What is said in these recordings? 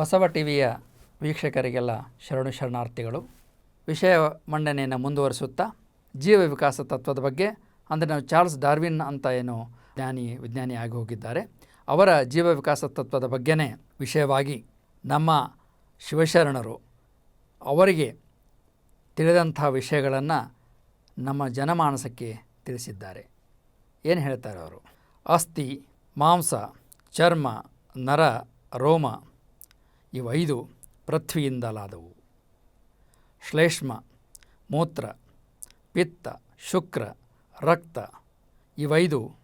ಬಸವ ಟಿವಿಯ ವೀಕ್ಷಕರಿಗೆಲ್ಲ ಶರಣು ಶರಣಾರ್ಥಿಗಳು, ವಿಷಯ ಮಂಡನೆಯನ್ನು ಮುಂದುವರಿಸುತ್ತಾ ಜೀವ ವಿಕಾಸ ತತ್ವದ ಬಗ್ಗೆ, ಅಂದರೆ ನಾವು ಚಾರ್ಲ್ಸ್ ಡಾರ್ವಿನ್ ಅಂತ ಏನು ಜ್ಞಾನಿ, ವಿಜ್ಞಾನಿ ಆಗಿ ಹೋಗಿದ್ದಾರೆ, ಅವರ ಜೀವ ವಿಕಾಸ ತತ್ವದ ಬಗ್ಗೆನೇ ವಿಷಯವಾಗಿ ನಮ್ಮ ಶಿವಶರಣರು ಅವರಿಗೆ ತಿಳಿದಂಥ ವಿಷಯಗಳನ್ನು ನಮ್ಮ ಜನಮಾನಸಕ್ಕೆ ತಿಳಿಸಿದ್ದಾರೆ. ಏನು ಹೇಳ್ತಾರೆ ಅವರು? ಅಸ್ಥಿ ಮಾಂಸ, ಚರ್ಮ, ನರ, ರೋಮ ಇವೈದು ಪೃಥ್ವಿಯಿಂದಲಾದವು. ಶ್ಲೇಷ್ಮ, ಮೂತ್ರ, ಪಿತ್ತ, ಶುಕ್ರ, ರಕ್ತ ಇವೈದು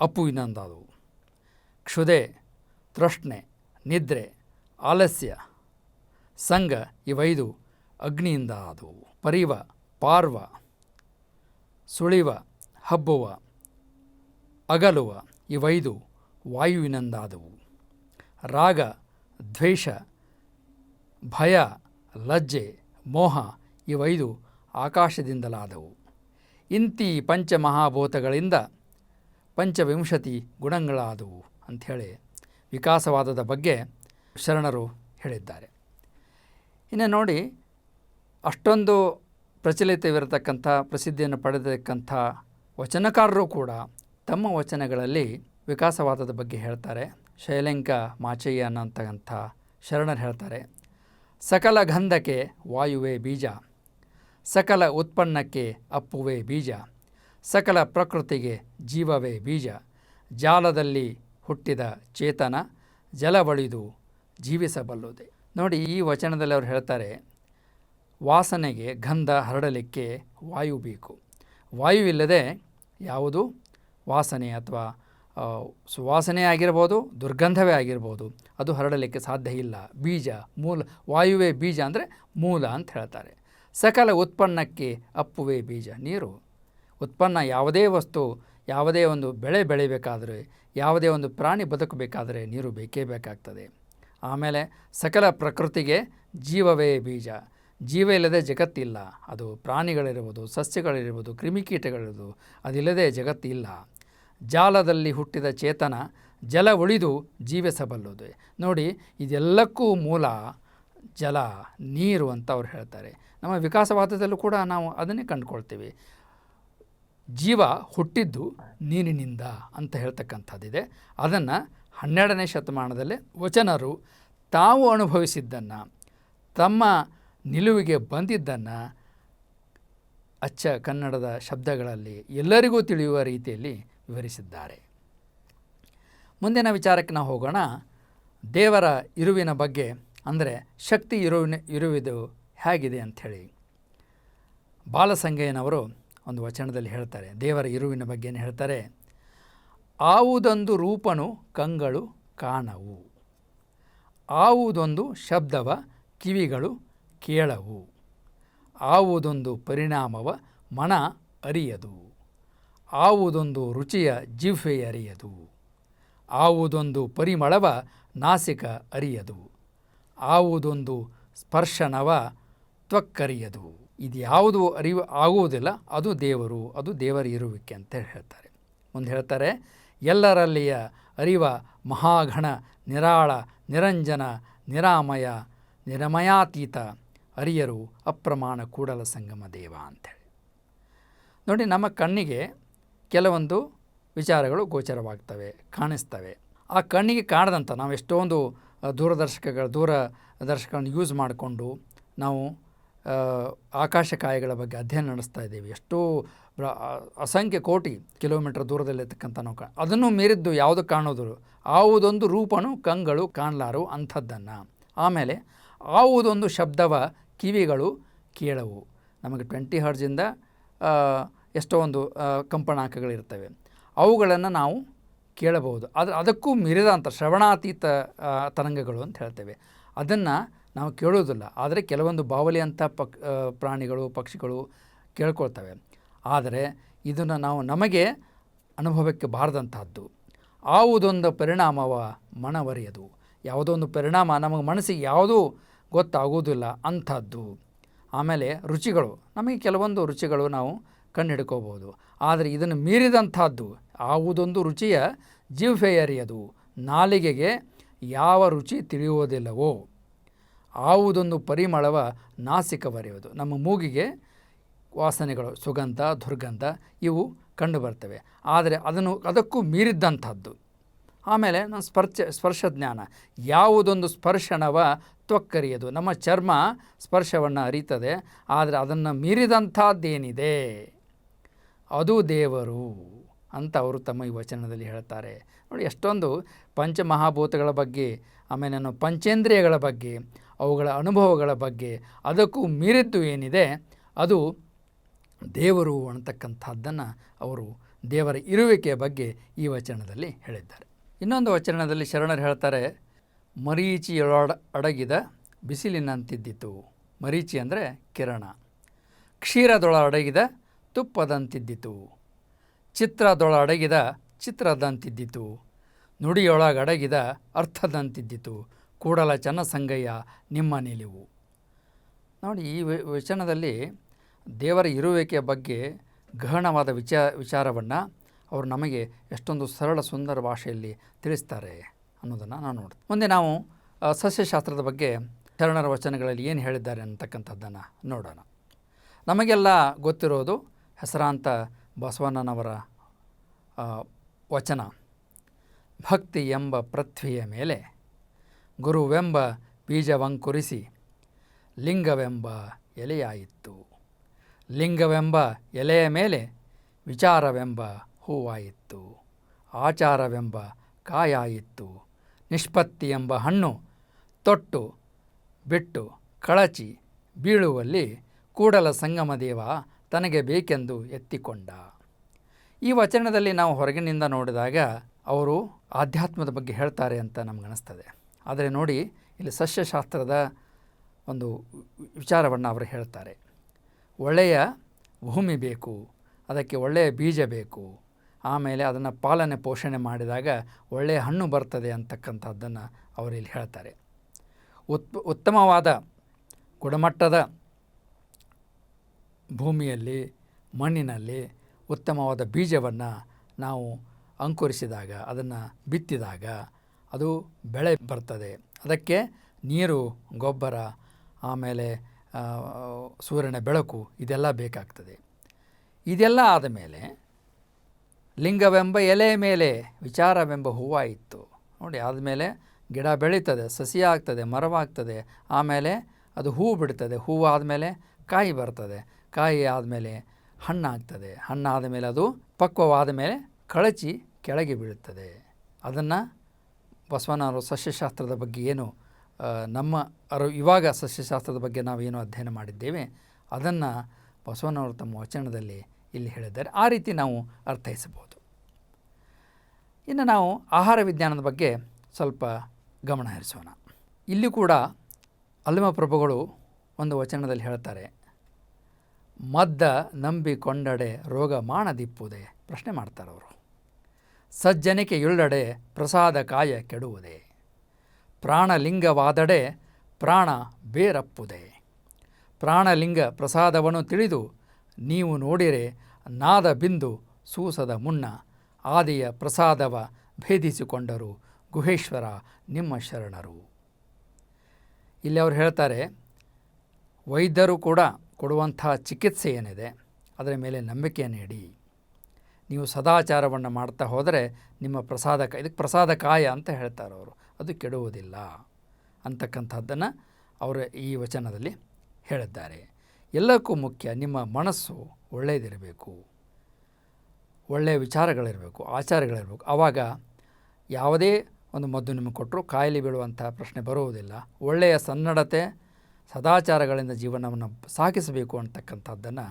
ಅಪುವಿನಂದಾದವು ಕ್ಷುದೆ, ತೃಷ್ಣೆ, ನಿದ್ರೆ, ಆಲಸ್ಯ, ಸಂಘ ಇವೈದು ಅಗ್ನಿಯಿಂದ ಆದವು ಪರಿವ, ಪಾರ್ವ, ಸುಳಿವ, ಹಬ್ಬುವ, ಅಗಲುವ ಇವೈದು ವಾಯುವಿನಂದಾದವು ರಾಗ ದ್ವೇಷ, ಭಯ, ಲಜ್ಜೆ, ಮೋಹ ಇವೈದು ಆಕಾಶದಿಂದಲಾದವು. ಇಂತಿ ಪಂಚಮಹಾಭೂತಗಳಿಂದ ಪಂಚವಿಂಶತಿ ಗುಣಗಳಾದವು ಅಂಥೇಳಿ ವಿಕಾಸವಾದದ ಬಗ್ಗೆ ಶರಣರು ಹೇಳಿದ್ದಾರೆ. ಇನ್ನು ನೋಡಿ, ಅಷ್ಟೊಂದು ಪ್ರಚಲಿತವಿರತಕ್ಕಂಥ, ಪ್ರಸಿದ್ಧಿಯನ್ನು ಪಡೆದಿರತಕ್ಕಂಥ ವಚನಕಾರರು ಕೂಡ ತಮ್ಮ ವಚನಗಳಲ್ಲಿ ವಿಕಾಸವಾದದ ಬಗ್ಗೆ ಹೇಳ್ತಾರೆ. ಶೈಲಂಕ ಮಾಚಯ್ಯ ಅನ್ನೋಂಥ ಶರಣರು ಹೇಳ್ತಾರೆ, ಸಕಲ ಗಂಧಕ್ಕೆ ವಾಯುವೇ ಬೀಜ, ಸಕಲ ಉತ್ಪನ್ನಕ್ಕೆ ಅಪ್ಪುವೇ ಬೀಜ, ಸಕಲ ಪ್ರಕೃತಿಗೆ ಜೀವವೇ ಬೀಜ, ಜಾಲದಲ್ಲಿ ಹುಟ್ಟಿದ ಚೇತನ ಜಲವಳಿದು ಜೀವಿಸಬಲ್ಲುದೆ. ನೋಡಿ, ಈ ವಚನದಲ್ಲಿ ಅವರು ಹೇಳ್ತಾರೆ, ವಾಸನೆಗೆ ಗಂಧ ಹರಡಲಿಕ್ಕೆ ವಾಯು ಬೇಕು. ವಾಯುವಿಲ್ಲದೆ ಯಾವುದು? ವಾಸನೆ ಅಥವಾ ಸುವಾಸನೆ ಆಗಿರ್ಬೋದು, ದುರ್ಗಂಧವೇ ಆಗಿರ್ಬೋದು, ಅದು ಹರಡಲಿಕ್ಕೆ ಸಾಧ್ಯ ಇಲ್ಲ. ಬೀಜ, ಮೂಲ, ವಾಯುವೇ ಬೀಜ ಅಂದರೆ ಮೂಲ ಅಂತ ಹೇಳ್ತಾರೆ. ಸಕಲ ಉತ್ಪನ್ನಕ್ಕೆ ಅಪ್ಪುವೇ ಬೀಜ, ನೀರು. ಉತ್ಪನ್ನ ಯಾವುದೇ ವಸ್ತು, ಯಾವುದೇ ಒಂದು ಬೆಳೆ ಬೆಳಿಬೇಕಾದರೆ, ಯಾವುದೇ ಒಂದು ಪ್ರಾಣಿ ಬದುಕಬೇಕಾದರೆ ನೀರು ಬೇಕೇ ಬೇಕಾಗ್ತದೆ. ಆಮೇಲೆ ಸಕಲ ಪ್ರಕೃತಿಗೆ ಜೀವವೇ ಬೀಜ. ಜೀವ ಇಲ್ಲದೆ ಜಗತ್ತಿಲ್ಲ. ಅದು ಪ್ರಾಣಿಗಳಿರ್ಬೋದು, ಸಸ್ಯಗಳಿರ್ಬೋದು, ಕ್ರಿಮಿಕೀಟಗಳಿರ್ಬೋದು, ಅದಿಲ್ಲದೆ ಜಗತ್ತಿಲ್ಲ. ಜಾಲದಲ್ಲಿ ಹುಟ್ಟಿದ ಚೇತನ ಜಲ ಉಳಿದು ಜೀವಿಸಬಲ್ಲುದು ನೋಡಿ, ಇದೆಲ್ಲಕ್ಕೂ ಮೂಲ ಜಲ, ನೀರು ಅಂತ ಅವ್ರು ಹೇಳ್ತಾರೆ. ನಮ್ಮ ವಿಕಾಸವಾದದಲ್ಲೂ ಕೂಡ ನಾವು ಅದನ್ನೇ ಕಂಡುಕೊಳ್ತೀವಿ. ಜೀವ ಹುಟ್ಟಿದ್ದು ನೀರಿನಿಂದ ಅಂತ ಹೇಳ್ತಕ್ಕಂಥದ್ದಿದೆ. ಅದನ್ನು ಹನ್ನೆರಡನೇ ಶತಮಾನದಲ್ಲಿ ವಚನರು ತಾವು ಅನುಭವಿಸಿದ್ದನ್ನು, ತಮ್ಮ ನಿಲುವಿಗೆ ಬಂದಿದ್ದನ್ನು, ಅಚ್ಚ ಕನ್ನಡದ ಶಬ್ದಗಳಲ್ಲಿ ಎಲ್ಲರಿಗೂ ತಿಳಿಯುವ ರೀತಿಯಲ್ಲಿ ವಿವರಿಸಿದ್ದಾರೆ. ಮುಂದಿನ ವಿಚಾರಕ್ಕೆ ನಾವು ಹೋಗೋಣ. ದೇವರ ಇರುವಿನ ಬಗ್ಗೆ, ಅಂದರೆ ಶಕ್ತಿ ಇರುವಿನ, ಇರುವುದು ಹೇಗಿದೆ ಅಂಥೇಳಿ. ಬಾಲಸಂಗಯ್ಯನವರು ಒಂದು ವಚನದಲ್ಲಿ ಹೇಳ್ತಾರೆ, ದೇವರ ಇರುವಿನ ಬಗ್ಗೆ ಹೇಳ್ತಾರೆ? ಆವುದೊಂದು ರೂಪನು ಕಂಗಳು ಕಾಣವು. ಆವುದೊಂದು ಶಬ್ದವ ಕಿವಿಗಳು ಕೇಳವು. ಆವುದೊಂದು ಪರಿಣಾಮವ ಮನ ಅರಿಯದು. ಆವುದೊಂದು ರುಚಿಯ ಜಿಹ್ವೆ ಅರಿಯದು. ಆವುದೊಂದು ಪರಿಮಳವ ನಾಸಿಕ ಅರಿಯದು. ಆವುದೊಂದು ಸ್ಪರ್ಶನವ ತ್ವಕ್ಕರಿಯದು. ಇದು ಯಾವುದು ಅರಿವು ಆಗುವುದಿಲ್ಲ, ಅದು ದೇವರು, ಅದು ದೇವರ ಇರುವಿಕೆ ಅಂತ ಹೇಳ್ತಾರೆ. ಮುಂದೆ ಹೇಳ್ತಾರೆ, ಎಲ್ಲರಲ್ಲಿಯ ಅರಿವ ಮಹಾಘಣ ನಿರಾಳ, ನಿರಂಜನ, ನಿರಾಮಯ, ನಿರಮಯಾತೀತ ಅರಿಯರು ಅಪ್ರಮಾಣ ಕೂಡಲ ಸಂಗಮ ದೇವ ಅಂಥೇಳಿ ನೋಡಿ, ನಮ್ಮ ಕಣ್ಣಿಗೆ ಕೆಲವೊಂದು ವಿಚಾರಗಳು ಗೋಚರವಾಗ್ತವೆ, ಕಾಣಿಸ್ತವೆ. ಆ ಕಣ್ಣಿಗೆ ಕಾಣದಂಥ ನಾವು ಎಷ್ಟೊಂದು ದೂರದರ್ಶಕಗಳ ದೂರದರ್ಶಕಗಳನ್ನು ಯೂಸ್ ಮಾಡಿಕೊಂಡು ನಾವು ಆಕಾಶಕಾಯಗಳ ಬಗ್ಗೆ ಅಧ್ಯಯನ ನಡೆಸ್ತಾ ಇದ್ದೀವಿ. ಎಷ್ಟೋ ಅಸಂಖ್ಯ ಕೋಟಿ ಕಿಲೋಮೀಟರ್ ದೂರದಲ್ಲಿರ್ತಕ್ಕಂಥ ನಾವು ಅದನ್ನು ಮೀರಿದ್ದು ಯಾವುದು ಕಾಣೋದು? ಆವುದೊಂದು ರೂಪನು ಕಂಗಳು ಕಾಣಲಾರು ಅಂಥದ್ದನ್ನು. ಆಮೇಲೆ ಆವುದೊಂದು ಶಬ್ದವ ಕಿವಿಗಳು ಕೇಳವು. ನಮಗೆ ಟ್ವೆಂಟಿ ಹರ್ಜಿಂದ ಎಷ್ಟೋ ಒಂದು ಕಂಪನಾಂಕಗಳಿರ್ತವೆ ಅವುಗಳನ್ನು ನಾವು ಕೇಳಬಹುದು. ಆದರೆ ಅದಕ್ಕೂ ಮೀರಿದಂಥ ಶ್ರವಣಾತೀತ ತರಂಗಗಳು ಅಂತ ಹೇಳ್ತೇವೆ. ಅದನ್ನು ನಾವು ಕೇಳೋದಿಲ್ಲ. ಆದರೆ ಕೆಲವೊಂದು ಬಾವಲಿ ಅಂಥ ಪಕ್ ಪ್ರಾಣಿಗಳು, ಪಕ್ಷಿಗಳು ಕೇಳ್ಕೊಳ್ತವೆ. ಆದರೆ ಇದನ್ನು ನಾವು ನಮಗೆ ಅನುಭವಕ್ಕೆ ಬಾರದಂತಹದ್ದು. ಆವುದೊಂದು ಪರಿಣಾಮವ ಮನವರಿಯದು. ಯಾವುದೋ ಒಂದು ಪರಿಣಾಮ ನಮಗೆ ಮನಸ್ಸಿಗೆ ಯಾವುದೂ ಗೊತ್ತಾಗುವುದಿಲ್ಲ ಅಂಥದ್ದು. ಆಮೇಲೆ ರುಚಿಗಳು. ನಮಗೆ ಕೆಲವೊಂದು ರುಚಿಗಳು ನಾವು ಕಂಡುಹಿಡ್ಕೋಬೋದು ಆದರೆ ಇದನ್ನು ಮೀರಿದಂಥದ್ದು ಆವುದೊಂದು ರುಚಿಯ ಜೀವಫೆಯರಿಯದು ನಾಲಿಗೆಗೆ ಯಾವ ರುಚಿ ತಿಳಿಯುವುದಿಲ್ಲವೋ ಆವುದೊಂದು ಪರಿಮಳವ ನಾಸಿಕ ಬರೆಯುವುದು ನಮ್ಮ ಮೂಗಿಗೆ ವಾಸನೆಗಳು ಸುಗಂಧ, ದುರ್ಗಂಧ ಇವು ಕಂಡುಬರ್ತವೆ. ಆದರೆ ಅದನ್ನು ಅದಕ್ಕೂ ಮೀರಿದ್ದಂಥದ್ದು ಆಮೇಲೆ ನಮ್ಮ ಸ್ಪರ್ಶ ಸ್ಪರ್ಶ ಜ್ಞಾನ ಯಾವುದೊಂದು ಸ್ಪರ್ಶನವ ತ್ವಕ್ಕರಿಯದು. ನಮ್ಮ ಚರ್ಮ ಸ್ಪರ್ಶವನ್ನು ಅರಿತದೆ. ಆದರೆ ಅದನ್ನು ಮೀರಿದಂಥದ್ದೇನಿದೆ? ಅದು ದೇವರು ಅಂತ ಅವರು ತಮ್ಮ ಈ ವಚನದಲ್ಲಿ ಹೇಳ್ತಾರೆ. ನೋಡಿ, ಎಷ್ಟೊಂದು ಪಂಚಮಹಾಭೂತಗಳ ಬಗ್ಗೆ, ಆಮೇಲೆ ನಾನು ಪಂಚೇಂದ್ರಿಯಗಳ ಬಗ್ಗೆ, ಅವುಗಳ ಅನುಭವಗಳ ಬಗ್ಗೆ, ಅದಕ್ಕೂ ಮೀರಿದ್ದು ಏನಿದೆ, ಅದು ದೇವರು ಅಂತಕ್ಕಂಥದ್ದನ್ನು ಅವರು ದೇವರ ಇರುವಿಕೆಯ ಬಗ್ಗೆ ಈ ವಚನದಲ್ಲಿ ಹೇಳಿದ್ದಾರೆ. ಇನ್ನೊಂದು ವಚನದಲ್ಲಿ ಶರಣರು ಹೇಳ್ತಾರೆ ಮರೀಚಿಯೊಳ ಅಡಗಿದ ಬಿಸಿಲಿನಂತಿದ್ದಿತು. ಮರೀಚಿ ಅಂದರೆ ಕಿರಣ. ಕ್ಷೀರದೊಳಡಗಿದ ತುಪ್ಪದಂತಿದ್ದಿತು. ಚಿತ್ರದೊಳಡಗಿದ ಚಿತ್ರದಂತಿದ್ದಿತು. ನುಡಿಯೊಳಗಡಗಿದ ಅರ್ಥದಂತಿದ್ದಿತು. ಕೂಡಲ ಚನ್ನಸಂಗಯ್ಯ ನಿಮ್ಮ ನಿಲುವು. ನೋಡಿ, ಈ ವಚನದಲ್ಲಿ ದೇವರ ಇರುವಿಕೆಯ ಬಗ್ಗೆ ಗಹನವಾದ ವಿಚಾ ವಿಚಾರವನ್ನು ಅವರು ನಮಗೆ ಎಷ್ಟೊಂದು ಸರಳ ಸುಂದರ ಭಾಷೆಯಲ್ಲಿ ತಿಳಿಸ್ತಾರೆ ಅನ್ನೋದನ್ನು ನಾನು ನೋಡ್ತೀವಿ ಮುಂದೆ ನಾವು ಸಸ್ಯಶಾಸ್ತ್ರದ ಬಗ್ಗೆ ಶರಣರ ವಚನಗಳಲ್ಲಿ ಏನು ಹೇಳಿದ್ದಾರೆ ಅಂತಕ್ಕಂಥದ್ದನ್ನು ನೋಡೋಣ. ನಮಗೆಲ್ಲ ಗೊತ್ತಿರೋದು ಹೆಸರಾಂತ ಬಸವಣ್ಣನವರ ವಚನ. ಭಕ್ತಿ ಎಂಬ ಪೃಥ್ವಿಯ ಮೇಲೆ ಗುರುವೆಂಬ ಬೀಜವಂಕುರಿಸಿ ಲಿಂಗವೆಂಬ ಎಲೆಯಾಯಿತು. ಲಿಂಗವೆಂಬ ಎಲೆಯ ಮೇಲೆ ವಿಚಾರವೆಂಬ ಹೂವಾಯಿತು. ಆಚಾರವೆಂಬ ಕಾಯಾಯಿತ್ತು ನಿಷ್ಪತ್ತಿ ಎಂಬ ಹಣ್ಣು ತೊಟ್ಟು, ಬಿಟ್ಟು, ಕಳಚಿ ಬೀಳುವಲ್ಲಿ ಕೂಡಲ ಸಂಗಮ ದೇವ ತನಗೆ ಬೇಕೆಂದು ಎತ್ತಿಕೊಂಡ. ಈ ವಚನದಲ್ಲಿ ನಾವು ಹೊರಗಿನಿಂದ ನೋಡಿದಾಗ ಅವರು ಆಧ್ಯಾತ್ಮದ ಬಗ್ಗೆ ಹೇಳ್ತಾರೆ ಅಂತ ನಮಗನಿಸ್ತದೆ. ಆದರೆ ನೋಡಿ, ಇಲ್ಲಿ ಸಸ್ಯಶಾಸ್ತ್ರದ ಒಂದು ವಿಚಾರವನ್ನು ಅವರು ಹೇಳ್ತಾರೆ. ಒಳ್ಳೆಯ ಭೂಮಿ ಬೇಕು, ಅದಕ್ಕೆ ಒಳ್ಳೆಯ ಬೀಜ ಬೇಕು, ಆಮೇಲೆ ಅದನ್ನು ಪಾಲನೆ, ಪೋಷಣೆ ಮಾಡಿದಾಗ ಒಳ್ಳೆಯ ಹಣ್ಣು ಬರ್ತದೆ ಅಂತಕ್ಕಂಥದ್ದನ್ನು ಅವರು ಇಲ್ಲಿ ಹೇಳ್ತಾರೆ. ಉತ್, ಉತ್ತಮವಾದ ಗುಣಮಟ್ಟದ ಭೂಮಿಯಲ್ಲಿ, ಮಣ್ಣಿನಲ್ಲಿ ಉತ್ತಮವಾದ ಬೀಜವನ್ನು ನಾವು ಅಂಕುರಿಸಿದಾಗ, ಅದನ್ನು ಬಿತ್ತಿದಾಗ ಅದು ಬೆಳೆ ಬರ್ತದೆ. ಅದಕ್ಕೆ ನೀರು, ಗೊಬ್ಬರ, ಆಮೇಲೆ ಸೂರ್ಯನ ಬೆಳಕು ಇದೆಲ್ಲ ಬೇಕಾಗ್ತದೆ. ಇದೆಲ್ಲ ಆದಮೇಲೆ ಲಿಂಗವೆಂಬ ಎಲೆ ಮೇಲೆ ವಿಚಾರವೆಂಬ ಹೂವಾಯಿತು ನೋಡಿ, ಆದಮೇಲೆ ಗಿಡ ಬೆಳೀತದೆ, ಸಸಿ ಆಗ್ತದೆ, ಮರವಾಗ್ತದೆ, ಆಮೇಲೆ ಅದು ಹೂ ಬಿಡ್ತದೆ ಹೂವು ಆದಮೇಲೆ ಕಾಯಿ ಬರ್ತದೆ. ಕಾಯಿ ಆದಮೇಲೆ ಹಣ್ಣಾಗ್ತದೆ. ಹಣ್ಣಾದ ಮೇಲೆ ಅದು ಪಕ್ವವಾದ ಮೇಲೆ ಕಳಚಿ ಕೆಳಗೆ ಬೀಳುತ್ತದೆ. ಅದನ್ನು ಬಸವಣ್ಣವರು ಸಸ್ಯಶಾಸ್ತ್ರದ ಬಗ್ಗೆ ಏನು ನಮ್ಮ ಅರು, ಇವಾಗ ಸಸ್ಯಶಾಸ್ತ್ರದ ಬಗ್ಗೆ ನಾವೇನು ಅಧ್ಯಯನ ಮಾಡಿದ್ದೇವೆ, ಅದನ್ನು ಬಸವಣ್ಣವರು ತಮ್ಮ ವಚನದಲ್ಲಿ ಇಲ್ಲಿ ಹೇಳಿದ್ದಾರೆ. ಆ ರೀತಿ ನಾವು ಅರ್ಥೈಸಬಹುದು. ಇನ್ನು ನಾವು ಆಹಾರ ವಿಜ್ಞಾನದ ಬಗ್ಗೆ ಸ್ವಲ್ಪ ಗಮನ ಹರಿಸೋಣ. ಇಲ್ಲಿ ಕೂಡ ಅಲ್ಲಮ ಪ್ರಭುಗಳು ಒಂದು ವಚನದಲ್ಲಿ ಹೇಳ್ತಾರೆ. ಮದ್ದ ನಂಬಿಕೊಂಡಡೆ ರೋಗ ಮಾಡದಿಪ್ಪುವುದೇ ಪ್ರಶ್ನೆ ಮಾಡ್ತಾರವರು ಸಜ್ಜನಿಕೆ ಯುಳ್ಳಡೆ ಪ್ರಸಾದ ಕಾಯ ಕೆಡುವುದೇ? ಪ್ರಾಣಲಿಂಗವಾದಡೆ ಪ್ರಾಣ ಬೇರಪ್ಪುದೆ? ಪ್ರಾಣಲಿಂಗ ಪ್ರಸಾದವನ್ನು ತಿಳಿದು ನೀವು ನೋಡಿರೆ ನಾದ ಬಿಂದು ಸೂಸದ ಮುನ್ನ ಆದಿಯ ಪ್ರಸಾದವ ಭೇದಿಸಿಕೊಂಡರು ಗುಹೇಶ್ವರ ನಿಮ್ಮ ಶರಣರು. ಇಲ್ಲಿ ಅವರು ಹೇಳ್ತಾರೆ, ವೈದ್ಯರು ಕೂಡ ಕೊಡುವಂಥ ಚಿಕಿತ್ಸೆ ಏನಿದೆ, ಅದರ ಮೇಲೆ ನಂಬಿಕೆ ನೀಡಿ. ನೀವು ಸದಾಚಾರವನ್ನು ಮಾಡ್ತಾ ಹೋದರೆ ನಿಮ್ಮ ಪ್ರಸಾದ ಇದಕ್ಕೆ ಪ್ರಸಾದ ಕಾಯ ಅಂತ ಹೇಳ್ತಾರೆ ಅವರು. ಅದು ಕೆಡುವುದಿಲ್ಲ ಅಂತಕ್ಕಂಥದ್ದನ್ನು ಅವರು ಈ ವಚನದಲ್ಲಿ ಹೇಳಿದ್ದಾರೆ. ಎಲ್ಲಕ್ಕೂ ಮುಖ್ಯ ನಿಮ್ಮ ಮನಸ್ಸು ಒಳ್ಳೆಯದಿರಬೇಕು. ಒಳ್ಳೆಯ ವಿಚಾರಗಳಿರಬೇಕು, ಆಚಾರಗಳಿರಬೇಕು. ಆವಾಗ ಯಾವುದೇ ಒಂದು ಮದ್ದು ನಿಮಗೆ ಕೊಟ್ಟರು ಕಾಯಿಲೆ ಬೀಳುವಂಥ ಪ್ರಶ್ನೆ ಬರುವುದಿಲ್ಲ. ಒಳ್ಳೆಯ ಸನ್ನಡತೆ ಸದಾಚಾರಗಳಿಂದ ಜೀವನವನ್ನು ಸಾಗಿಸಬೇಕು ಅಂತಕ್ಕಂಥದ್ದನ್ನು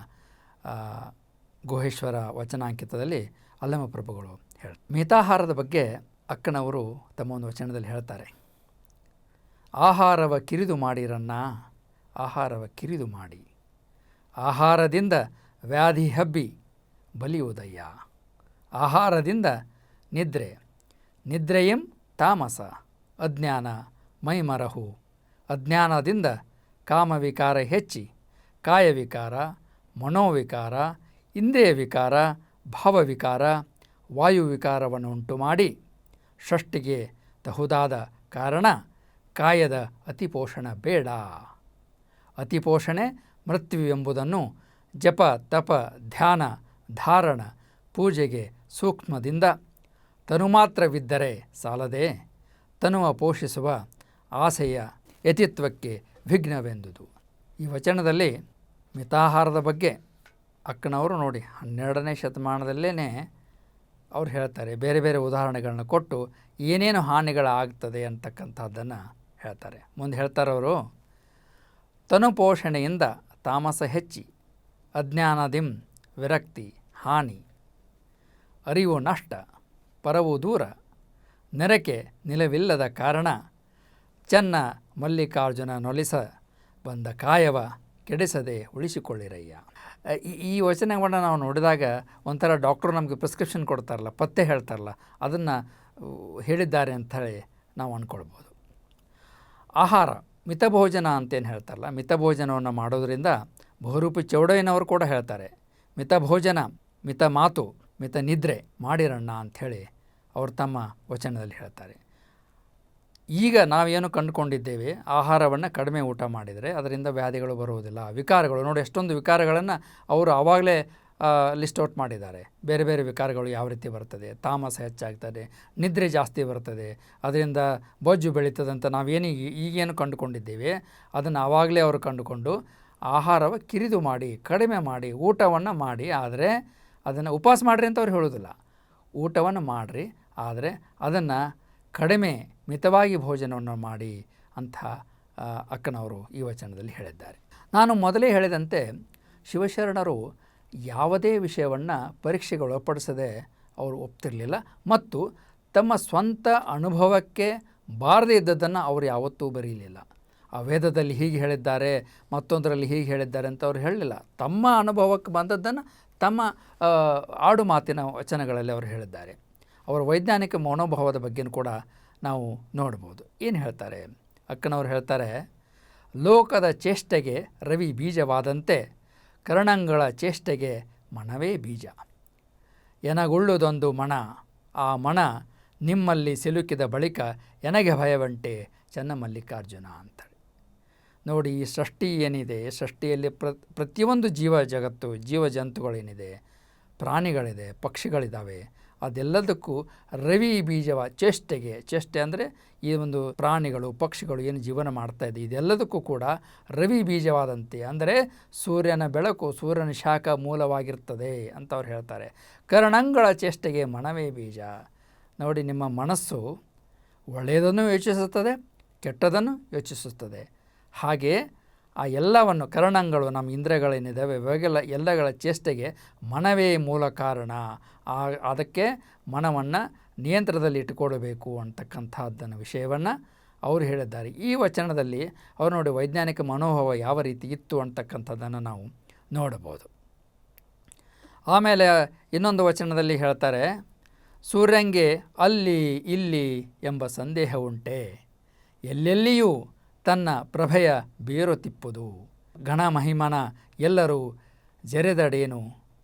ಗುಹೇಶ್ವರ ವಚನಾಂಕಿತದಲ್ಲಿ ಅಲ್ಲಮ ಪ್ರಭುಗಳು ಹೇಳ, ಮಿತಾಹಾರದ ಬಗ್ಗೆ ಅಕ್ಕನವರು ತಮ್ಮ ಒಂದು ವಚನದಲ್ಲಿ ಹೇಳ್ತಾರೆ. ಆಹಾರವ ಕಿರಿದು ಮಾಡಿರನ್ನ ಆಹಾರವ ಕಿರಿದು ಮಾಡಿ. ಆಹಾರದಿಂದ ವ್ಯಾಧಿ ಹಬ್ಬಿ ಬಲಿಯುವುದಯ್ಯ ಆಹಾರದಿಂದ ನಿದ್ರೆ, ನಿದ್ರೆಯಂ ತಾಮಸ, ಅಜ್ಞಾನ ಮೈಮರಹು. ಅಜ್ಞಾನದಿಂದ ಕಾಮವಿಕಾರ ಹೆಚ್ಚಿ, ಕಾಯವಿಕಾರ, ಮನೋವಿಕಾರ ಇಂದ್ರಿಯ ವಿಕಾರ ಭಾವವಿಕಾರ, ವಾಯುವಿಕಾರವನ್ನು ಉಂಟು ಮಾಡಿ ಷಷ್ಟಿಗೆ ತಹುದಾದ ಕಾರಣ ಕಾಯದ ಅತಿಪೋಷಣ ಬೇಡ. ಅತಿಪೋಷಣೆ ಮೃತ್ಯು ಎಂಬುದನ್ನು ಜಪ, ತಪ, ಧ್ಯಾನ, ಧಾರಣ, ಪೂಜೆಗೆ ಸೂಕ್ಷ್ಮದಿಂದ ತನು ಮಾತ್ರವಿದ್ದರೆ ಸಾಲದೆ ತನುವ ಪೋಷಿಸುವ ಆಸೆಯ ಯತಿತ್ವಕ್ಕೆ ವಿಘ್ನವೆಂದುದು. ಈ ವಚನದಲ್ಲಿ ಮಿತಾಹಾರದ ಬಗ್ಗೆ ಅಕ್ಕನವರು ನೋಡಿ, ಹನ್ನೆರಡನೇ ಶತಮಾನದಲ್ಲೇ ಅವ್ರು ಹೇಳ್ತಾರೆ, ಬೇರೆ ಬೇರೆ ಉದಾಹರಣೆಗಳನ್ನ ಕೊಟ್ಟು ಏನೇನು ಹಾನಿಗಳಾಗ್ತದೆ ಅಂತಕ್ಕಂಥದ್ದನ್ನು ಹೇಳ್ತಾರೆ. ಮುಂದೆ ಹೇಳ್ತಾರೆ ಅವರು ತನುಪೋಷಣೆಯಿಂದ ತಾಮಸ ಹೆಚ್ಚಿ, ಅಜ್ಞಾನದಿಂ ವಿರಕ್ತಿ ಹಾನಿ, ಅರಿವು ನಷ್ಟ, ಪರವು ದೂರ, ನೆರಕೆ ನಿಲವಿಲ್ಲದ ಕಾರಣ, ಚೆನ್ನ ಮಲ್ಲಿಕಾರ್ಜುನ ನೊಲಿಸ ಬಂದ ಕಾಯವ ಕೆಡಿಸದೆ ಉಳಿಸಿಕೊಳ್ಳಿರಯ್ಯ. ಈ- ವಚನವನ್ನು ನಾವು ನೋಡಿದಾಗ ಒಂಥರ ಡಾಕ್ಟ್ರು ನಮಗೆ ಪ್ರಿಸ್ಕ್ರಿಪ್ಷನ್ ಕೊಡ್ತಾರಲ್ಲ, ಪತ್ತೆ ಹೇಳ್ತಾರಲ್ಲ, ಅದನ್ನು ಹೇಳಿದ್ದಾರೆ ಅಂತ ಹೇಳಿ ನಾವು ಅಂದ್ಕೊಳ್ಬೋದು. ಆಹಾರ, ಮಿತಭೋಜನ ಅಂತೇನು ಹೇಳ್ತಾರಲ್ಲ, ಮಿತಭೋಜನವನ್ನು ಮಾಡೋದರಿಂದ ಬಹುರೂಪಿ ಚೌಡಯ್ಯನವರು ಕೂಡ ಹೇಳ್ತಾರೆ, ಮಿತಭೋಜನ ಮಿತ ಮಾತು ಮಿತ ನಿದ್ರೆ ಮಾಡಿರಣ್ಣ ಅಂಥೇಳಿ ಅವರು ತಮ್ಮ ವಚನದಲ್ಲಿ ಹೇಳ್ತಾರೆ. ಈಗ ನಾವೇನು ಕಂಡುಕೊಂಡಿದ್ದೇವೆ, ಆಹಾರವನ್ನು ಕಡಿಮೆ ಊಟ ಮಾಡಿದರೆ ಅದರಿಂದ ವ್ಯಾಧಿಗಳು ಬರುವುದಿಲ್ಲ. ವಿಕಾರಗಳು, ನೋಡಿ ಎಷ್ಟೊಂದು ವಿಕಾರಗಳನ್ನು ಅವರು ಆವಾಗಲೇ ಲಿಸ್ಟ್ ಔಟ್ ಮಾಡಿದ್ದಾರೆ. ಬೇರೆ ಬೇರೆ ವಿಕಾರಗಳು ಯಾವ ರೀತಿ ಬರ್ತದೆ, ತಾಮಸ ಹೆಚ್ಚಾಗ್ತದೆ, ನಿದ್ರೆ ಜಾಸ್ತಿ ಬರ್ತದೆ, ಅದರಿಂದ ಬೊಜ್ಜು ಬೆಳೀತದಂತ ನಾವೇನು ಈಗೇನು ಕಂಡುಕೊಂಡಿದ್ದೇವೆ, ಅದನ್ನು ಆವಾಗಲೇ ಅವರು ಕಂಡುಕೊಂಡು ಆಹಾರವ ಕಿರಿದು ಮಾಡಿ, ಕಡಿಮೆ ಮಾಡಿ, ಊಟವನ್ನು ಮಾಡಿ, ಆದರೆ ಅದನ್ನು ಉಪವಾಸ ಮಾಡಿರಿ ಅಂತ ಅವ್ರು ಹೇಳೋದಿಲ್ಲ. ಊಟವನ್ನು ಮಾಡಿರಿ, ಆದರೆ ಅದನ್ನು ಕಡಿಮೆ ಮಿತವಾಗಿ ಭೋಜನವನ್ನು ಮಾಡಿ ಅಂತ ಅಕ್ಕನವರು ಈ ವಚನದಲ್ಲಿ ಹೇಳಿದ್ದಾರೆ. ನಾನು ಮೊದಲೇ ಹೇಳಿದಂತೆ ಶಿವಶರಣರು ಯಾವುದೇ ವಿಷಯವನ್ನು ಪರೀಕ್ಷೆಗೆ ಒಳಪಡಿಸದೆ ಅವರು ಒಪ್ತಿರಲಿಲ್ಲ ಮತ್ತು ತಮ್ಮ ಸ್ವಂತ ಅನುಭವಕ್ಕೆ ಬಾರದೇ ಇದ್ದದ್ದನ್ನು ಅವರು ಯಾವತ್ತೂ ಬರೀಲಿಲ್ಲ. ಆ ವೇದದಲ್ಲಿ ಹೀಗೆ ಹೇಳಿದ್ದಾರೆ, ಮತ್ತೊಂದರಲ್ಲಿ ಹೀಗೆ ಹೇಳಿದ್ದಾರೆ ಅಂತ ಅವ್ರು ಹೇಳಲಿಲ್ಲ. ತಮ್ಮ ಅನುಭವಕ್ಕೆ ಬಂದದ್ದನ್ನು ತಮ್ಮ ಆಡು ಮಾತಿನ ವಚನಗಳಲ್ಲಿ ಅವರು ಹೇಳಿದ್ದಾರೆ. ಅವರ ವೈಜ್ಞಾನಿಕ ಮನೋಭಾವದ ಬಗ್ಗೆನೂ ಕೂಡ ನಾವು ನೋಡ್ಬೋದು. ಏನು ಹೇಳ್ತಾರೆ? ಅಕ್ಕನವ್ರು ಹೇಳ್ತಾರೆ, ಲೋಕದ ಚೇಷ್ಟೆಗೆ ರವಿ ಬೀಜವಾದಂತೆ, ಕರ್ಣಂಗಳ ಚೇಷ್ಟೆಗೆ ಮಣವೇ ಬೀಜ. ಎನಗುಳ್ಳುದೊಂದು ಮಣ, ಆ ಮಣ ನಿಮ್ಮಲ್ಲಿ ಸಿಲುಕಿದ ಬಳಿಕ ಎನಗೆ ಭಯವಂಟೆ ಚನ್ನಮಲ್ಲಿಕಾರ್ಜುನ ಅಂತೇಳಿ. ನೋಡಿ, ಈ ಸೃಷ್ಟಿ ಏನಿದೆ? ಸೃಷ್ಟಿಯಲ್ಲಿ ಪ್ರ, ಪ್ರತಿಯೊಂದು ಜೀವ ಜಗತ್ತು ಜೀವ ಜಂತುಗಳೇನಿದೆ ಪ್ರಾಣಿಗಳಿದೆ ಪಕ್ಷಿಗಳಿದ್ದಾವೆ ಅದೆಲ್ಲದಕ್ಕೂ ರವಿ ಬೀಜವ ಚೇಷ್ಟೆಗೆ, ಚೇಷ್ಟೆ ಅಂದರೆ ಈ ಒಂದು ಪ್ರಾಣಿಗಳು, ಪಕ್ಷಿಗಳು ಏನು ಜೀವನ ಮಾಡ್ತಾ ಇದೆ, ಇದೆಲ್ಲದಕ್ಕೂ ಕೂಡ ರವಿ ಬೀಜವಾದಂತೆ ಅಂದರೆ ಸೂರ್ಯನ ಬೆಳಕು ಸೂರ್ಯನ ಶಾಖ ಮೂಲವಾಗಿರ್ತದೆ ಅಂತ ಅವ್ರು ಹೇಳ್ತಾರೆ. ಕರ್ಣಂಗಳ ಚೇಷ್ಟೆಗೆ ಮನವೇ ಬೀಜ. ನೋಡಿ, ನಿಮ್ಮ ಮನಸ್ಸು ಒಳ್ಳೆಯದನ್ನು ಯೋಚಿಸುತ್ತದೆ, ಕೆಟ್ಟದನ್ನು ಯೋಚಿಸುತ್ತದೆ. ಹಾಗೆ ಆ ಎಲ್ಲವನ್ನು ಕರಣಗಳು ನಮ್ಮ ಇಂದ್ರಿಯಗಳೇನಿದ್ದಾವೆ, ಇವಾಗೆಲ್ಲ ಎಲ್ಲಗಳ ಚೇಷ್ಟೆಗೆ ಮನವೇ ಮೂಲ ಕಾರಣ. ಆ, ಅದಕ್ಕೆ ಮನವನ್ನು ನಿಯಂತ್ರಣದಲ್ಲಿ ಇಟ್ಟುಕೊಡಬೇಕು ಅಂತಕ್ಕಂಥದ್ದನ್ನು ವಿಷಯವನ್ನು ಅವರು ಹೇಳಿದ್ದಾರೆ. ಈ ವಚನದಲ್ಲಿ ಅವರು ನೋಡಿ ವೈಜ್ಞಾನಿಕ ಮನೋಭಾವ ಯಾವ ರೀತಿ ಇತ್ತು ಅಂತಕ್ಕಂಥದ್ದನ್ನು ನಾವು ನೋಡಬಹುದು. ಆಮೇಲೆ ಇನ್ನೊಂದು ವಚನದಲ್ಲಿ ಹೇಳ್ತಾರೆ, ಸೂರ್ಯಂಗೆ ಅಲ್ಲಿ ಇಲ್ಲಿ ಎಂಬ ಸಂದೇಹ ಉಂಟೆ. ಎಲ್ಲೆಲ್ಲಿಯೂ ತನ್ನ ಪ್ರಭೆಯ ಬೇರು ತಿಪ್ಪುದು. ಗಣ ಮಹಿಮನ ಎಲ್ಲರೂ ಜರೆದಡೇನು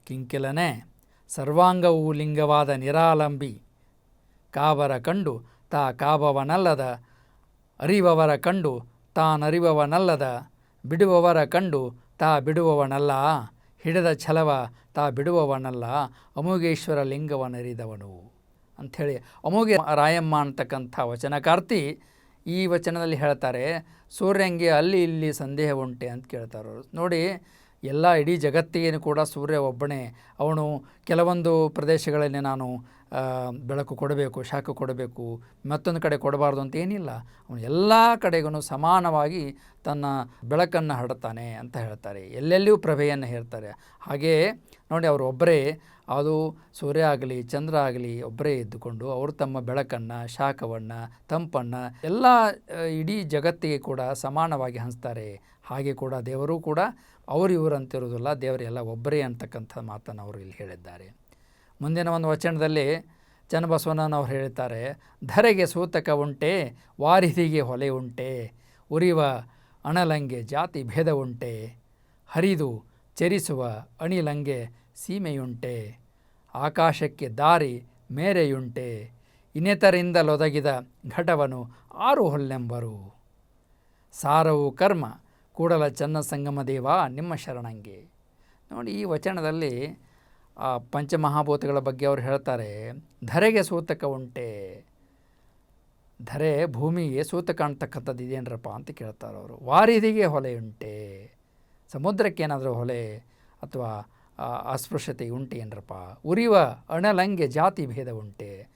ಕಿಂಕಿಲನೆ, ಸರ್ವಾಂಗವೂ ಲಿಂಗವಾದ ನಿರಾಲಂಬಿ. ಕಾಬರ ಕಂಡು ತಾ ಕಾಬವನಲ್ಲದ ಅರಿವವರ ಕಂಡು ತಾನರಿವವನಲ್ಲದ, ಬಿಡುವವರ ಕಂಡು ತಾ ಬಿಡುವವನಲ್ಲ. ಹಿಡದ ಛಲವ ತಾ ಬಿಡುವವನಲ್ಲ. ಅಮೋಘೇಶ್ವರ ಲಿಂಗವನರಿದವನು. ಅಂಥೇಳಿ ಅಮೋಘ ರಾಯಮ್ಮ ಅಂತಕ್ಕಂಥ ವಚನಕಾರ್ತಿ ಈ ವಚನದಲ್ಲಿ ಹೇಳ್ತಾರೆ, ಸೂರ್ಯಂಗೆ ಅಲ್ಲಿ ಇಲ್ಲಿ ಸಂದೇಹ ಉಂಟೆ ಅಂತ ಕೇಳ್ತಾರೆ ಅವ್ರು. ನೋಡಿ, ಎಲ್ಲ ಇಡೀ ಜಗತ್ತಿಗೇನು ಕೂಡ ಸೂರ್ಯ ಒಬ್ಬನೇ. ಅವನು ಕೆಲವೊಂದು ಪ್ರದೇಶಗಳಲ್ಲಿ ನಾನು ಬೆಳಕು ಕೊಡಬೇಕು, ಶಾಖ ಕೊಡಬೇಕು, ಮತ್ತೊಂದು ಕಡೆ ಕೊಡಬಾರ್ದು ಅಂತ ಏನಿಲ್ಲ. ಅವನು ಎಲ್ಲ ಕಡೆಗೂ ಸಮಾನವಾಗಿ ತನ್ನ ಬೆಳಕನ್ನು ಹರಡ್ತಾನೆ ಅಂತ ಹೇಳ್ತಾರೆ. ಎಲ್ಲೆಲ್ಲಿಯೂ ಪ್ರಭೆಯನ್ನು ಹೇಳ್ತಾರೆ. ಹಾಗೆಯೇ ನೋಡಿ, ಅವರು ಒಬ್ಬರೇ. ಅದು ಸೂರ್ಯ ಆಗಲಿ, ಚಂದ್ರ ಆಗಲಿ ಒಬ್ಬರೇ ಇದ್ದುಕೊಂಡು ಅವರು ತಮ್ಮ ಬೆಳಕನ್ನು, ಶಾಖವನ್ನು, ತಂಪನ್ನು ಎಲ್ಲ ಇಡೀ ಜಗತ್ತಿಗೆ ಕೂಡ ಸಮಾನವಾಗಿ ಹಂಚ್ತಾರೆ. ಹಾಗೆ ಕೂಡ ದೇವರು ಕೂಡ ಅವರು ಇವರು ಅಂತಿರೋದಿಲ್ಲ ದೇವರು ಎಲ್ಲ ಒಬ್ಬರೇ ಅಂತಕ್ಕಂಥ ಮಾತನ್ನು ಅವರು ಇಲ್ಲಿ ಹೇಳಿದ್ದಾರೆ. ಮುಂದಿನ ಒಂದು ವಚನದಲ್ಲಿ ಚನ್ನಬಸವಣ್ಣನವ್ರು ಹೇಳ್ತಾರೆ, ಧರೆಗೆ ಸೂತಕ ಉಂಟೆ, ವಾರಿಧಿಗೆ ಹೊಲೆ ಉಂಟೆ, ಉರಿವ ಅಣಲಂಗೆ ಜಾತಿ ಭೇದ ಉಂಟೆ, ಹರಿದು ಚರಿಸುವ ಅಣಿಲಂಗೆ ಸೀಮೆಯುಂಟೆ ಆಕಾಶಕ್ಕೆ ದಾರಿ ಮೇರೆಯುಂಟೆ. ಇನ್ನಿತರಿಂದಲೊದಗಿದ ಘಟವನು ಆರು ಹೊಲ್ಲೆಂಬರು ಸಾರವು ಕರ್ಮ, ಕೂಡಲ ಚನ್ನ ಸಂಗಮ ದೇವ ನಿಮ್ಮ ಶರಣಂಗೆ. ನೋಡಿ, ಈ ವಚನದಲ್ಲಿ ಆ ಪಂಚಮಹಾಭೂತಗಳ ಬಗ್ಗೆ ಅವರು ಹೇಳ್ತಾರೆ, ಧರೆಗೆ ಸೂತಕ ಉಂಟೆ. ಧರೆ ಭೂಮಿಗೆ ಸೂತಕ ಅಂತಕ್ಕಂಥದ್ದು ಇದೇನರಪ್ಪ ಅಂತ ಕೇಳ್ತಾರೆ ಅವರು. ವಾರಿದಿಗೆ ಹೊಲೆ ಉಂಟೆ ಸಮುದ್ರಕ್ಕೆ ಏನಾದರೂ ಹೊಲೆ ಅಥವಾ ಅಸ್ಪೃಶ್ಯತೆ ಉಂಟೆ ಏನರಪ್ಪ? ಉರಿಯುವ ಅಣಲಂಗೆ ಜಾತಿ ಭೇದ ಉಂಟೆ.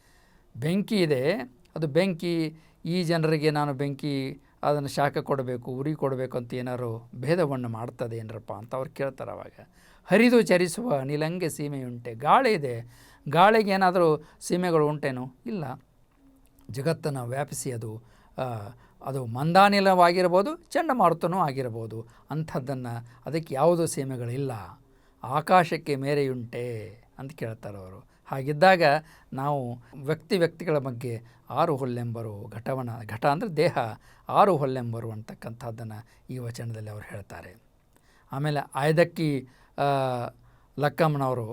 ಬೆಂಕಿ ಇದೆ, ಅದು ಬೆಂಕಿ, ಈ ಜನರಿಗೆ ನಾನು ಬೆಂಕಿ, ಅದನ್ನು ಶಾಖ ಕೊಡಬೇಕು, ಉರಿ ಕೊಡಬೇಕು ಅಂತ ಏನಾದ್ರು ಭೇದವನ್ನು ಮಾಡ್ತದೆ ಏನರಪ್ಪ ಅಂತ ಅವ್ರು ಕೇಳ್ತಾರೆ ಅವಾಗ. ಹರಿದು ಚರಿಸುವ ಅನಿಲಂಗೆ ಸೀಮೆಯುಂಟೆ ಗಾಳಿ ಇದೆ. ಗಾಳಿಗೆ ಏನಾದರೂ ಸೀಮೆಗಳು ಉಂಟೇನೋ? ಇಲ್ಲ. ಜಗತ್ತನ್ನು ವ್ಯಾಪಿಸಿ ಅದು ಅದು ಮಂದಾನಿಲವಾಗಿರ್ಬೋದು, ಚಂಡಮಾರುತನೂ ಆಗಿರ್ಬೋದು. ಅಂಥದ್ದನ್ನು ಅದಕ್ಕೆ ಯಾವುದೂ ಸೀಮೆಗಳಿಲ್ಲ. ಆಕಾಶಕ್ಕೆ ಮೇರೆಯುಂಟೆ ಅಂತ ಕೇಳ್ತಾರೆ ಅವರು. ಹಾಗಿದ್ದಾಗ ನಾವು ವ್ಯಕ್ತಿ ವ್ಯಕ್ತಿಗಳ ಬಗ್ಗೆ ಆರು ಹೊಲ್ಲೆಂಬರು ಘಟವನ, ಘಟ ಅಂದರೆ ದೇಹ, ಆರು ಹೊಲ್ಲೆಂಬರು ಅಂತಕ್ಕಂಥದ್ದನ್ನು ಈ ವಚನದಲ್ಲಿ ಅವರು ಹೇಳ್ತಾರೆ. ಆಮೇಲೆ ಆಯ್ದಕ್ಕಿ ಲಕ್ಕಮ್ಮನವರು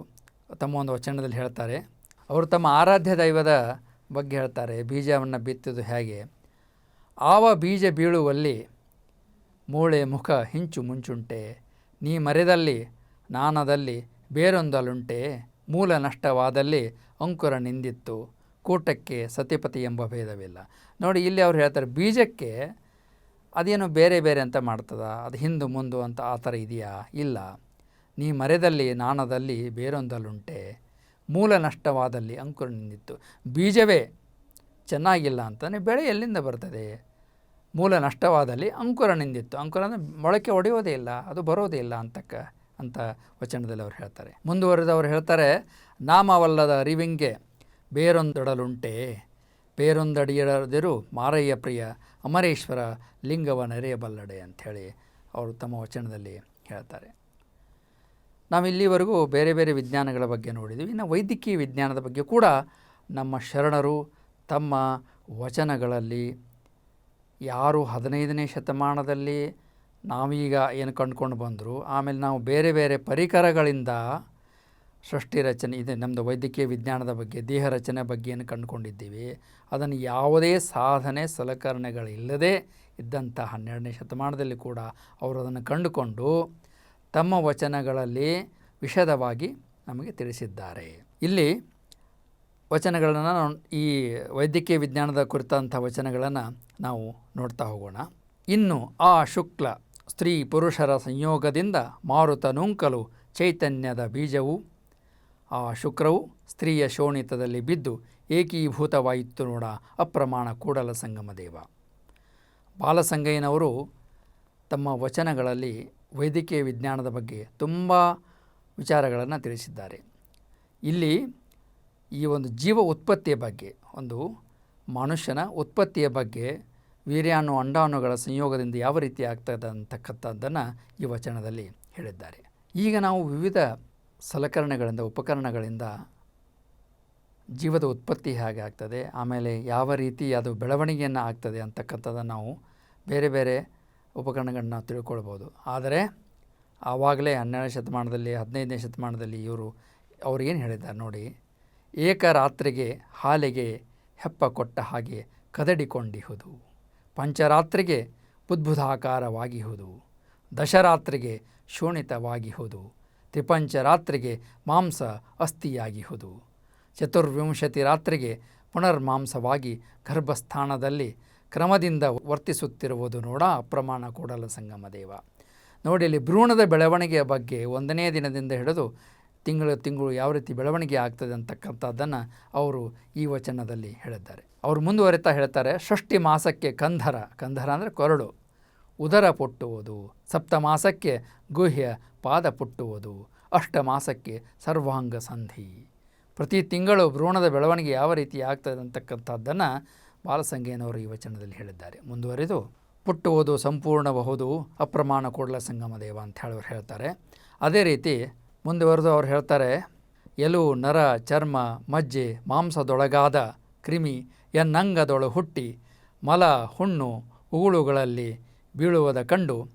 ತಮ್ಮ ಒಂದು ವಚನದಲ್ಲಿ ಹೇಳ್ತಾರೆ. ಅವರು ತಮ್ಮ ಆರಾಧ್ಯ ದೈವದ ಬಗ್ಗೆ ಹೇಳ್ತಾರೆ, ಬೀಜವನ್ನು ಬಿತ್ತುವುದು ಹೇಗೆ? ಆವ ಬೀಜ ಬೀಳುವಲ್ಲಿ ಮೂಳೆ ಮುಖ ಹಿಂಚು ಮುಂಚುಂಟೆ, ನೀ ಮರೆದಲ್ಲಿ ನಾನದಲ್ಲಿ ಬೇರೊಂದಲುಂಟೆ ಮೂಲ ನಷ್ಟವಾದಲ್ಲಿ ಅಂಕುರ ನಿಂದಿತ್ತು. ಕೂಟಕ್ಕೆ ಸತಿಪತಿ ಎಂಬ ಭೇದವಿಲ್ಲ. ನೋಡಿ, ಇಲ್ಲಿ ಅವ್ರು ಹೇಳ್ತಾರೆ, ಬೀಜಕ್ಕೆ ಅದೇನು ಬೇರೆ ಬೇರೆ ಅಂತ ಮಾಡ್ತದ, ಅದು ಹಿಂದು ಮುಂದು ಅಂತ ಆ ಥರ ಇದೆಯಾ? ಇಲ್ಲ. ನೀ ಮರೆದಲ್ಲಿ ನಾಣದಲ್ಲಿ ಬೇರೊಂದಲುಂಟೆ ಮೂಲ ನಷ್ಟವಾದಲ್ಲಿ ಅಂಕುರ ನಿಂದಿತ್ತು. ಬೀಜವೇ ಚೆನ್ನಾಗಿಲ್ಲ ಅಂತಂದರೆ ಬೆಳೆ ಎಲ್ಲಿಂದ ಬರ್ತದೆ? ಮೂಲ ನಷ್ಟವಾದಲ್ಲಿ ಅಂಕುರ ನಿಂದಿತ್ತು. ಅಂಕುರ ಅಂದರೆ ಮೊಳಕೆ ಒಡೆಯೋದೇ ಇಲ್ಲ, ಅದು ಬರೋದೇ ಇಲ್ಲ ಅಂತಕ್ಕ. ಅಂತ ವಚನದಲ್ಲಿ ಅವ್ರು ಹೇಳ್ತಾರೆ. ಮುಂದುವರೆದು ಅವ್ರು ಹೇಳ್ತಾರೆ, ನಾಮವಲ್ಲದ ಅರಿವಿಂಗೆ ಬೇರೊಂದೊಡಲುಂಟೆ. ಬೇರೊಂದಡಿಯರದಿರು ಮಾರಯ್ಯ ಪ್ರಿಯ ಅಮರೇಶ್ವರ ಲಿಂಗವ ನೆರೆಯಬಲ್ಲಡೆ ಅಂಥೇಳಿ ಅವರು ತಮ್ಮ ವಚನದಲ್ಲಿ ಹೇಳ್ತಾರೆ. ನಾವು ಇಲ್ಲಿವರೆಗೂ ಬೇರೆ ಬೇರೆ ವಿಜ್ಞಾನಗಳ ಬಗ್ಗೆ ನೋಡಿದ್ವಿ. ಇನ್ನು ವೈದ್ಯಕೀಯ ವಿಜ್ಞಾನದ ಬಗ್ಗೆ ಕೂಡ ನಮ್ಮ ಶರಣರು ತಮ್ಮ ವಚನಗಳಲ್ಲಿ, ಯಾರು ಹದಿನೈದನೇ ಶತಮಾನದಲ್ಲಿ ನಾವೀಗ ಏನು ಕಂಡುಕೊಂಡು ಬಂದರು, ಆಮೇಲೆ ನಾವು ಬೇರೆ ಬೇರೆ ಪರಿಕರಗಳಿಂದ ಸೃಷ್ಟಿ ರಚನೆ, ಇದೆ ನಮ್ಮದು ವೈದ್ಯಕೀಯ ವಿಜ್ಞಾನದ ಬಗ್ಗೆ, ದೇಹ ರಚನೆ ಬಗ್ಗೆ ಏನು ಕಂಡುಕೊಂಡಿದ್ದೀವಿ, ಅದನ್ನು ಯಾವುದೇ ಸಾಧನೆ ಸಲಕರಣೆಗಳಿಲ್ಲದೆ ಇದ್ದಂಥ ಹನ್ನೆರಡನೇ ಶತಮಾನದಲ್ಲಿ ಕೂಡ ಅವರು ಅದನ್ನು ಕಂಡುಕೊಂಡು ತಮ್ಮ ವಚನಗಳಲ್ಲಿ ವಿಷದವಾಗಿ ನಮಗೆ ತಿಳಿಸಿದ್ದಾರೆ. ಇಲ್ಲಿ ವಚನಗಳನ್ನು ಈ ವೈದ್ಯಕೀಯ ವಿಜ್ಞಾನದ ಕುರಿತಂಥ ವಚನಗಳನ್ನು ನಾವು ನೋಡ್ತಾ ಹೋಗೋಣ. ಇನ್ನು ಆ ಶುಕ್ಲ ಸ್ತ್ರೀ ಪುರುಷರ ಸಂಯೋಗದಿಂದ ಮಾರುತ ನೂಂಕಲು ಚೈತನ್ಯದ ಬೀಜವು. ಆ ಶುಕ್ರವು ಸ್ತ್ರೀಯ ಶೋಣಿತದಲ್ಲಿ ಬಿದ್ದು ಏಕೀಭೂತವಾಯಿತು ನೋಡ ಅಪ್ರಮಾಣ ಕೂಡಲ ಸಂಗಮ ದೇವ. ಬಾಲಸಂಗಯ್ಯನವರು ತಮ್ಮ ವಚನಗಳಲ್ಲಿ ವೈದ್ಯಕೀಯ ವಿಜ್ಞಾನದ ಬಗ್ಗೆ ತುಂಬ ವಿಚಾರಗಳನ್ನು ತಿಳಿಸಿದ್ದಾರೆ. ಇಲ್ಲಿ ಈ ಒಂದು ಜೀವ ಉತ್ಪತ್ತಿಯ ಬಗ್ಗೆ, ಒಂದು ಮನುಷ್ಯನ ಉತ್ಪತ್ತಿಯ ಬಗ್ಗೆ ವೀರ್ಯಾಣು ಅಂಡಾಣುಗಳ ಸಂಯೋಗದಿಂದ ಯಾವ ರೀತಿ ಆಗ್ತದೆ ಅಂತಕ್ಕಂಥದ್ದನ್ನು ಈ ವಚನದಲ್ಲಿ ಹೇಳಿದ್ದಾರೆ. ಈಗ ನಾವು ವಿವಿಧ ಸಲಕರಣೆಗಳಿಂದ, ಉಪಕರಣಗಳಿಂದ ಜೀವದ ಉತ್ಪತ್ತಿ ಹೇಗೆ ಆಗ್ತದೆ, ಆಮೇಲೆ ಯಾವ ರೀತಿ ಅದು ಬೆಳವಣಿಗೆಯನ್ನು ಆಗ್ತದೆ ಅಂತಕ್ಕಂಥದ್ದನ್ನು ನಾವು ಬೇರೆ ಬೇರೆ ಉಪಕರಣಗಳನ್ನ ತಿಳ್ಕೊಳ್ಬೋದು. ಆದರೆ ಆವಾಗಲೇ ಹನ್ನೆರಡನೇ ಶತಮಾನದಲ್ಲಿ, ಹದಿನೈದನೇ ಶತಮಾನದಲ್ಲಿ ಇವರು ಅವ್ರು ಏನು ಹೇಳಿದ್ದಾರೆ ನೋಡಿ, ಏಕರಾತ್ರಿಗೆ ಹಾಲಿಗೆ ಹೆಪ್ಪ ಕೊಟ್ಟ ಹಾಗೆ ಕದಡಿಕೊಂಡಿಹುದು. ಪಂಚರಾತ್ರಿಗೆ ಬುದ್ಬುಧಾಕಾರವಾಗಿಹುದು ದಶರಾತ್ರಿಗೆ ಶೋಣಿತವಾಗಿಹುದು ತ್ರಿಪಂಚರಾತ್ರಿಗೆ ಮಾಂಸ ಅಸ್ಥಿಯಾಗಿ ಹೋದವು ಚತುರ್ವಿಂಶತಿ ರಾತ್ರಿಗೆ ಪುನರ್ಮಾಂಸವಾಗಿ ಗರ್ಭಸ್ಥಾನದಲ್ಲಿ ಕ್ರಮದಿಂದ ವರ್ತಿಸುತ್ತಿರುವುದು ನೋಡ ಅಪ್ರಮಾಣ ಕೂಡಲ ಸಂಗಮ ದೇವ. ನೋಡಿ ಇಲ್ಲಿ ಭ್ರೂಣದ ಬೆಳವಣಿಗೆಯ ಬಗ್ಗೆ ಒಂದನೇ ದಿನದಿಂದ ಹಿಡಿದು ತಿಂಗಳು ತಿಂಗಳು ಯಾವ ರೀತಿ ಬೆಳವಣಿಗೆ ಆಗ್ತದೆ ಅಂತಕ್ಕಂಥದ್ದನ್ನು ಅವರು ಈ ವಚನದಲ್ಲಿ ಹೇಳಿದ್ದಾರೆ. ಅವರು ಮುಂದುವರಿತಾ ಹೇಳ್ತಾರೆ, ಷಷ್ಠಿ ಮಾಸಕ್ಕೆ ಕಂಧರ ಕಂಧರ ಅಂದರೆ ಕೊರಳು ಉದರ ಪುಟ್ಟುವುದು, ಸಪ್ತ ಮಾಸಕ್ಕೆ ಗುಹ್ಯ, ಪಾದ ಪುಟ್ಟುವುದು, ಅಷ್ಟ ಮಾಸಕ್ಕೆ ಸರ್ವಾಂಗ ಸಂಧಿ. ಪ್ರತಿ ತಿಂಗಳು ಭ್ರೂಣದ ಬೆಳವಣಿಗೆ ಯಾವ ರೀತಿ ಆಗ್ತದೆ ಅಂತಕ್ಕಂಥದ್ದನ್ನು ಬಾಲಸಂಗೇನವರು ಈ ವಚನದಲ್ಲಿ ಹೇಳಿದ್ದಾರೆ. ಮುಂದುವರಿದು, ಪುಟ್ಟುವುದು ಸಂಪೂರ್ಣಬಹುದು, ಅಪ್ರಮಾಣ ಕೂಡಲ ಸಂಗಮ ದೇವ ಅಂತ ಹೇಳೋರು ಹೇಳ್ತಾರೆ. ಅದೇ ರೀತಿ ಮುಂದುವರೆದು ಅವ್ರು ಹೇಳ್ತಾರೆ, ಎಲು, ನರ, ಚರ್ಮ, ಮಜ್ಜೆ, ಮಾಂಸದೊಳಗಾದ ಕ್ರಿಮಿ, ಎನ್ನಂಗದೊಳು ಹುಟ್ಟಿ, ಮಲ, ಹುಣ್ಣು, ಉಗುಳುಗಳಲ್ಲಿ ಬೀಳುವುದ ಕಂಡು,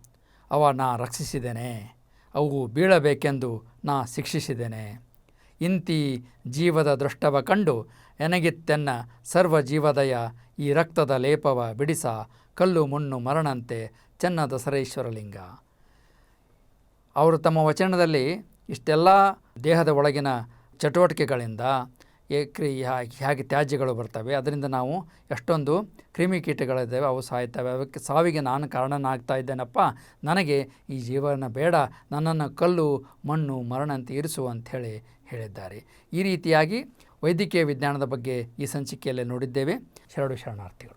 ಅವ ನಾ ರಕ್ಷಿಸಿದ್ದೇನೆ ಅವು ಬೀಳಬೇಕೆಂದು ನಾ ಶಿಕ್ಷಿಸಿದ್ದೇನೆ ಇಂತಿ ಜೀವದ ದೃಷ್ಟವ ಕಂಡು ಎನಗಿತ್ತೆನ್ನ ಸರ್ವ ಜೀವದಯ ಈ ರಕ್ತದ ಲೇಪವ ಬಿಡಿಸ ಕಲ್ಲು, ಮುಣ್ಣು, ಮರಣಂತೆ ಚೆನ್ನ ದಸರೇಶ್ವರಲಿಂಗ ಅವರು ತಮ್ಮ ವಚನದಲ್ಲಿ ಇಷ್ಟೆಲ್ಲ ದೇಹದ ಒಳಗಿನ ಚಟುವಟಿಕೆಗಳಿಂದ ಕ್ರಿ ಹೇಗೆ ತ್ಯಾಜ್ಯಗಳು ಬರ್ತವೆ. ಅದರಿಂದ ನಾವು ಎಷ್ಟೊಂದು ಕ್ರಿಮಿಕೀಟಗಳಿದ್ದಾವೆ ಅವು ಸಾಯ್ತವೆ. ಅವಕ್ಕೆ ಸಾವಿಗೆ ನಾನು ಕಾರಣನಾಗ್ತಾ ಇದ್ದೇನಪ್ಪ? ನನಗೆ ಈ ಜೀವನ ಬೇಡ. ನನ್ನನ್ನು ಕಲ್ಲು, ಮಣ್ಣು ಮರಣ ಅಂತ ಇರಿಸು ಅಂಥೇಳಿ ಹೇಳಿದ್ದಾರೆ. ಈ ರೀತಿಯಾಗಿ ವೈದ್ಯಕೀಯ ವಿಜ್ಞಾನದ ಬಗ್ಗೆ ಈ ಸಂಚಿಕೆಯಲ್ಲಿ ನೋಡಿದ್ದೇವೆ. ಶರಡು ಶರಣಾರ್ಥಿಗಳು.